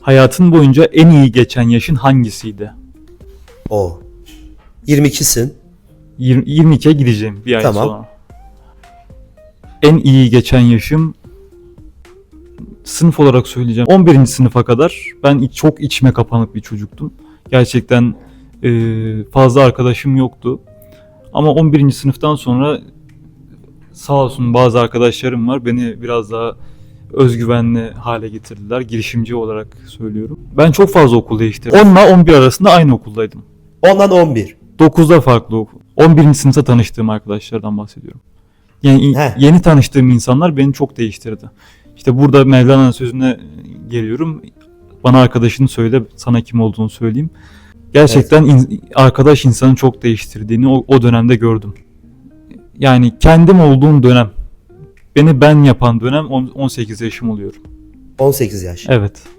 Hayatın boyunca en iyi geçen yaşın hangisiydi? O. 22'sin. 20, 22'ye gideceğim bir ay Tamam. sonra. En iyi geçen yaşım sınıf olarak söyleyeceğim. 11. sınıfa kadar ben iç- çok içime kapanık bir çocuktum. Gerçekten e, fazla arkadaşım yoktu. Ama 11. sınıftan sonra sağ olsun bazı arkadaşlarım var. Beni biraz daha özgüvenli hale getirdiler. Girişimci olarak söylüyorum. Ben çok fazla okul değiştirdim. 10 ile 11 arasında aynı okuldaydım. 10'dan 11. 9'da farklı okul. 11. sınıfta tanıştığım arkadaşlardan bahsediyorum. Yani Heh. yeni tanıştığım insanlar beni çok değiştirdi. İşte burada Mevlana'nın sözüne geliyorum. Bana arkadaşını söyle, sana kim olduğunu söyleyeyim. Gerçekten in- arkadaş insanı çok değiştirdiğini o, o dönemde gördüm. Yani kendim olduğum dönem, beni ben yapan dönem on- 18 yaşım oluyor. 18 yaş. Evet.